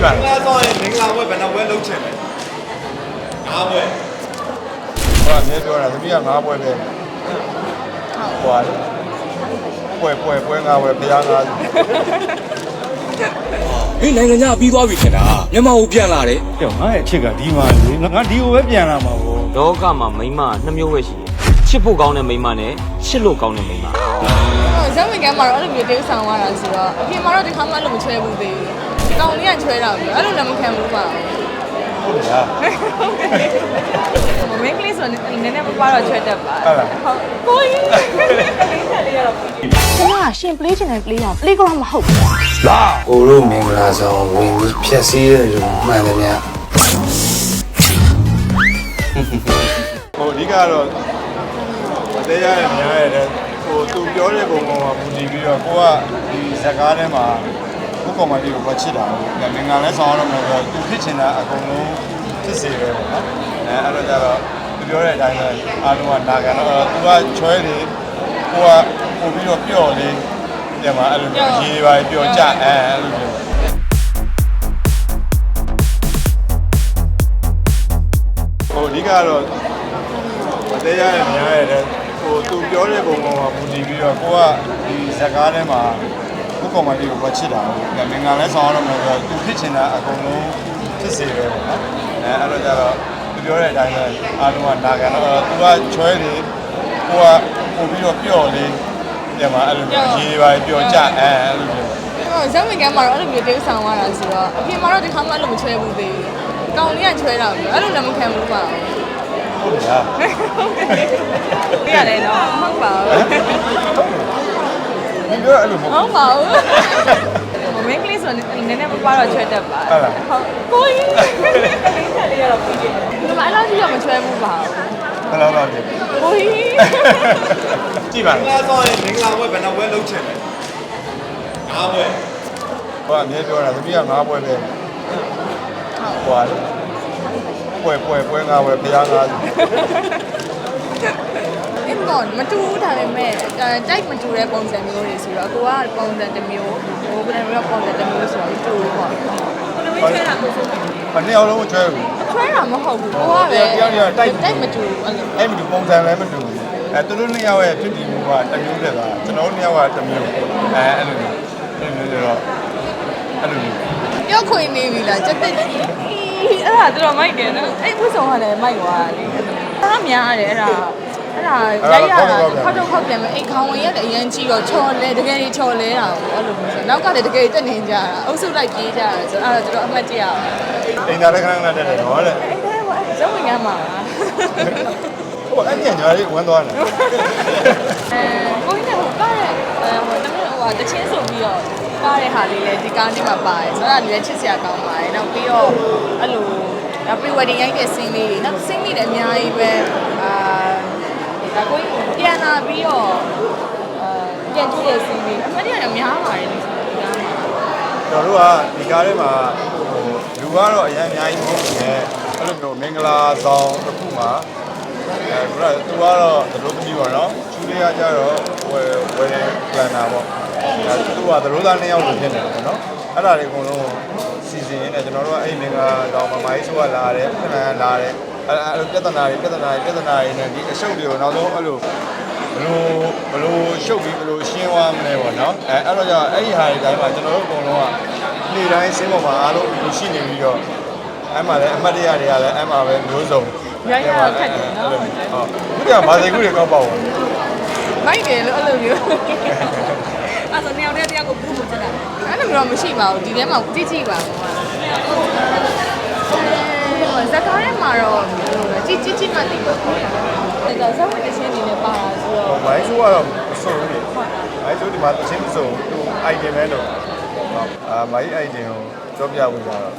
ကြည့်ပါမင်္ဂလာဆောင်ရင်မင်္ဂလာပွဲဘယ်နှပွဲလုံးချင်လဲငါးပွဲဟိုကမြဲပြောတာသမီးကငါးပွဲပဲဟွာပွဲပွဲပွဲငါးပွဲဖျားငါးဟင်းနိုင်ငံခြားပြီးသွားပြီခင်ဗျာမြန်မာကိုပြန်လာတယ်ပြောငါရဲ့အချစ်ကဒီမှာလေငါငါဒီကိုပဲပြန်လာမှာပေါ့လောကမှာမိန်းမနှစ်မျိုးပဲရှိတယ်ချစ်ဖို့ကောင်းတဲ့မိန်းမနဲ့ချစ်လို့ကောင်းတဲ့မိန်းမဇက်ဝင်ကမ်းမှာတော့အဲ့လိုမျိုးတေးဆောင်သွားတာဆိုတော့အပြင်မှာတော့ဒီခါမှအဲ့လိုမချွဲဘူးသေးဘူးဒီ ကောင်လေးကချွဲတာပဲအဲ့လိုလည်းမခံဘူးပါဟုတ်လားဘူးမင်းကလေးဆိုနည်းနည်းပပတော့ချွဲတတ်ပါဟုတ်လားဟုတ်ကိုကြီးလေးချက်လေးရတော့ကျွန်တော်ကရှင် play ချင်တယ် play အောင် play ကောင်းမဟုတ်ဘူးကိုတို့မင်္ဂလာဆောင်ဝင်ပြီးဖြည့်ဆည်းတဲ့လူမှန်တယ်များဟိုအဓိကတော့အသေးရရများရတယ်ဟိုသူပြောတဲ့ပုံပေါ်မှာမူတည်ပြီးတော့ကိုကဒီဇက်ကားထဲမှာ ကိုကောင်မလေးကိုချစ်တာဟုတ်ငင်္ဂလာလဲဆောင်ရတော့မယ်ဆိုတော့သူဖြစ်ချင်တာအကုန်လုံးဖြစ်စေပဲပေါ့နော်အဲအဲ့တော့ကြတော့သူပြောတဲ့အတိုင်းပဲအားလုံးကနာခံတော့သူကချွဲတယ်ကိုကပို့ပြီးတော့ပျော့လေးဒီမှာအဲ့လိုမျိုးရေးပါပျော့ကြအဲအဲ့လိုမျိုးဟိုအဓိကတော့အသေးရရများရတယ်ဟိုသူပြောတဲ့ပုံပေါ်မှာမူတည်ပြီးတော့ကိုကဒီဇက်ကားထဲမှာ ကိုကောင်မလေးကိုချစ်တာဟုတ်ငင်္ဂလာလဲဆောင်ရတော့မယ်ဆိုတော့သူဖြစ်ချင်တာအကုန်လုံးဖြစ်စေပဲပေါ့နော်အဲအဲ့တော့ကြတော့သူပြောတဲ့အတိုင်းပဲအားလုံးကနာခံတော့သူကချွဲတယ်ကိုကပို့ပြီးတော့ပျော့လေးဒီမှာအဲ့လိုမျိုးရေးပါပျော့ကြအဲအဲ့လိုမျိုးဇက်ဝင်ကမ်းမှာတော့အဲ့လိုမျိုးတေးဆောင်သွားတာဆိုတော့အပြင်မှာတော့ဒီခါမှအဲ့လိုမချွဲဘူးသေးဘူးဒီကောင်လေးကချွဲတာပဲအဲ့လိုလည်းမခံဘူးပါဟုတ်လားပြရတယ်နော်ဟုတ်ပါဘူး ဒီပြောအဲ့လိုမဟုတ်ဟုတ်ပါဘူးမင်းကလေးဆိုနည်းနည်းပပတော့ချွဲတတ်ပါဟုတ်လားဟုတ်ကိုကြီးလေးချက်လေးရတော့ပြီးတယ်ဒီမှာအဲ့လိုကြီးတော့မချွဲဘူးပါဘူးဘယ်လောက်လောက်လဲကိုကြီးကြည့်ပါမင်္ဂလာဆောင်ရင်မင်္ဂလာပွဲဘယ်နှပွဲလုံးချင်လဲငါးပွဲဟိုကအမြဲပြောတာသမီးကငါးပွဲပဲဟွာပွဲပွဲပွဲငါးပွဲဖျားငါး အဲ့တော့မတူဘူးဒါပေမဲ့တိုက်မတူတဲ့ပုံစံမျိုးတွေဆိုတော့ကိုကပုံစံတစ်မျိုးဟိုဘယ်လိုမျိုးပုံစံတစ်မျိုးဆိုတော့တူဘူးပေါ့ဘယ်လိုမျိုးချွဲတာကိုဆိုမနေ့အောင်လုံးမချွဲဘူးချွဲတာမဟုတ်ဘူးကိုကပဲတိုက်မတူဘူးအဲ့လိုအဲ့မတူပုံစံလည်းမတူဘူးအဲသူတို့နှစ်ယောက်ရဲ့ဖြစ်တည်မှုကတစ်မျိုးတည်းသားကျွန်တော်တို့နှစ်ယောက်ကတစ်မျိုးအဲအဲ့လိုမျိုးအဲ့လိုမျိုးဆိုတော့အဲ့လိုမျိုးပြောခွေနေပြီလားစက်တက်ကြီးအဲ့ဒါတော်တော်မိုက်တယ်နော်အဲ့ဝှဆောင်ကလည်းမိုက်သွားတယ်အဲ့ဒါများတယ်အဲ့ဒါ အဲ့ဒါရိုက်ရတာခောက်တော့ခောက်ပြန်မယ်အိတ်ခေါင်းဝင်ရတယ်အရင်ကြည့်တော့ချော်လဲတကယ်ကြီးချော်လဲတာအဲ့လိုမျိုးဆိုနောက်ကလည်းတကယ်တက်နေကြတာအုပ်စုလိုက်ပြေးကြတာဆိုအဲ့ဒါတော်တော်အမှတ်တရပါအိမ်သားလည်းခဏခဏတက်တယ်နော်တဲ့အဲ့ဒါကဇုံဝင်ကမ်းမှာဟိုအဲ့ညညာလေးဝမ်းသွားတယ်အဲကိုကြီးကဟိုကားရဲ့အဲဟိုတမန်ဟိုတချင်းဆိုပြီးတော့ကားရဲ့ဟာလေးလေဒီကားလေးမှာပါတယ်ဆိုတော့လည်းချစ်စရာကောင်းပါတယ်နောက်ပြီးတော့အဲ့လိုနောက် pre wedding ရိုက်တဲ့ scene လေးတွေနောက် scene လေးတွေအများကြီးပဲအာ ဒါကိုကြီးပြန်လာပြီးတော့အာပြန်ကြည့်တဲ့ scene လေးအမှန်တကယ်များပါတယ်လို့ဆိုတော့များပါကျွန်တော်တို့ကဒီကားထဲမှာဟိုလူကတော့အရင်အများကြီးမဟုတ်ဘူးလေအဲ့လိုမျိုးမင်္ဂလာဆောင်တစ်ခုမှာအဲဘရသူကတော့သတို့သမီးပေါ့နော်ချူလေးကကြတော့ဝယ်ဝယ်ပလန်နာပေါ့အဲသူကသတို့သားနှစ်ယောက်လိုဖြစ်နေတယ်ပေါ့နော်အဲ့ဒါတွေအကုန်လုံးစီစဉ်နေကျွန်တော်တို့ကအဲ့မင်္ဂလာဆောင်မှာမိုင်းဆိုကလာတယ်ပြန်လာတယ် အဲ့အဲ့လိုပြဿနာတွေပြဿနာတွေပြဿနာတွေနဲ့ဒီအရှုပ်တွေကိုနောက်ဆုံးအဲ့လိုဘလို့ဘလို့ရှုပ်ပြီးဘလို့ရှင်းသွားမလဲပေါ့နော်အဲအဲ့တော့じゃအဲ့ဒီဟာတွေတိုင်းမှာကျွန်တော်တို့အကုန်လုံးကနေ့တိုင်းစင်းပေါ်မှာအားလုံးဒီရှိနေပြီးတော့အဲ့မှာလည်းအမှတ်တရတွေကလည်းအဲ့မှာပဲမျိုးစုံရရခက်တယ်နော်ဟုတ်ခုကမာစေကူတွေကောက်ပါဘူးမိုက်တယ်လို့အဲ့လိုမျိုးအဲ့ဆိုနေရာတည်းတယောက်ကိုပူးမှုချက်တာအဲ့လိုမျိုးတော့မရှိပါဘူးဒီထဲမှာကြည့်ကြည့်ပါဦး ဇက်ကားထဲမှာတော့ကြည့်ကြည့်ကြည့်မှသိပါဘူးဒါဇက်ဝင်တဲ့ချင်းနေနဲ့ပါတာဆိုတော့မိုင်းဆိုးကတော့မစုံဘူးလေမိုင်းဆိုးဒီမှာတစ်ချင်းမစုံသူ item ပဲလို့အာမိုင်း item ကိုကြောပြဝင်တာတော့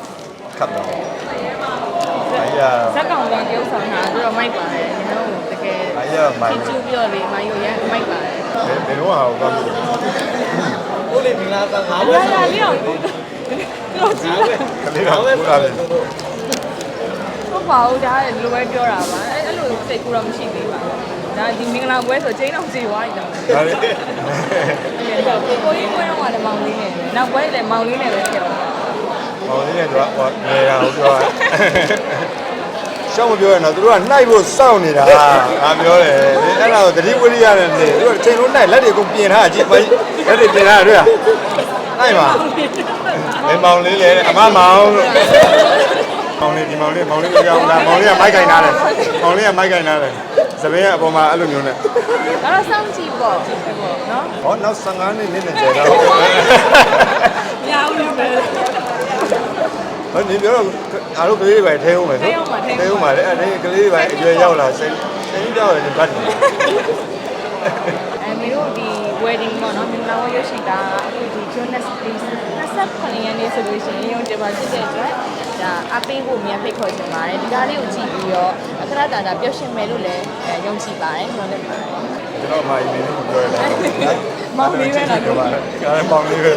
ခတ်တော့အဲ့ရဇက်ကောင်ကတယောက်ဆောင်တာဆိုတော့မိုက်ပါတယ်ဒီလိုတကယ်အဲ့ရမိုင်းချစ်ချူပြီးတော့လေမိုက်ရရမိုက်ပါတယ်ဘယ်တော့ဟာကိုကောက်လို့ကိုလေးမင်္ဂလာဆောင်ငါးအပွဲရာရာလေးအောင်တော့ကြည့်လိုက်ကလေးတော့ကိုလာတယ် ဟုတ်ပါဘူးဒါလည်းလိုပဲပြောတာပါအဲ့အဲ့လိုစိတ်ကူတော့မရှိသေးပါဘူးဒါဒီမင်္ဂလာပွဲဆိုချိန်တော့စီသွားပြီတော့ဒါလေးကိုကြီးပွဲတော့ကလည်းမောင်လေးနဲ့ပဲနောက်ပွဲလည်းမောင်လေးနဲ့ပဲဖြစ်တော့မောင်လေးနဲ့တော့ဟောငယ်တာဟုတ်ပြောတာရှောင်းမပြောရတော့သူတို့ကနှိုက်ဖို့စောင့်နေတာငါပြောတယ်အဲ့ဒါကိုသတိဝိရိယနဲ့နေသူတို့ချိန်လုံးနှိုက်လက်တွေကုန်ပြင်ထားအကြည့်မလက်တွေပြင်ထားတွေ့လားနှိုက်ပါမေမောင်လေးလေအမမောင်လို့ မောင်လေးဒီမောင်လေးမောင်လေးကြောင်းလာမောင်လေးကမိုက်ကင်ထားတယ်မောင်လေးကမိုက်ကင်ထားတယ်သပင်းကအပေါ်မှာအဲ့လိုမျိုးနဲ့ဒါတော့စောင့်ကြည့်ပေါ့နော်ဟောနောက်15နှစ်နည်းနည်းကျတော့မရဘူးလို့ပဲဟောနေပြောတော့အားလုံးကလေးတွေပဲထဲအောင်မယ်နော်ထဲအောင်ပါလေအဲ့ဒီကလေးတွေပဲအရွယ်ရောက်လာစိတ်စိတ်ကြောက်တယ်ဗတ်တယ်အဲမီတို့ဒီ wedding ပေါ့နော်မြန်မာဝရွှေရှိတာအခုဒီ June 28ရက်နေ့ဆိုလို့ရှိရင်ရုံတင်မှာဖြစ်တဲ့အတွက် ဒါအပေးဖို့မြန်ဖိတ်ခေါ်ချင်ပါတယ်ဒီကားလေးကိုကြည့်ပြီးတော့အခရတာတာပျော်ရွှင်မယ်လို့လည်းအဲယုံကြည်ပါတယ်ပြောနေပါတယ်ကျွန်တော်မိုင်းနေလို့ပြောရတယ်မောင်လေးပဲလားပြောပါတယ်ကားမောင်လေးပဲ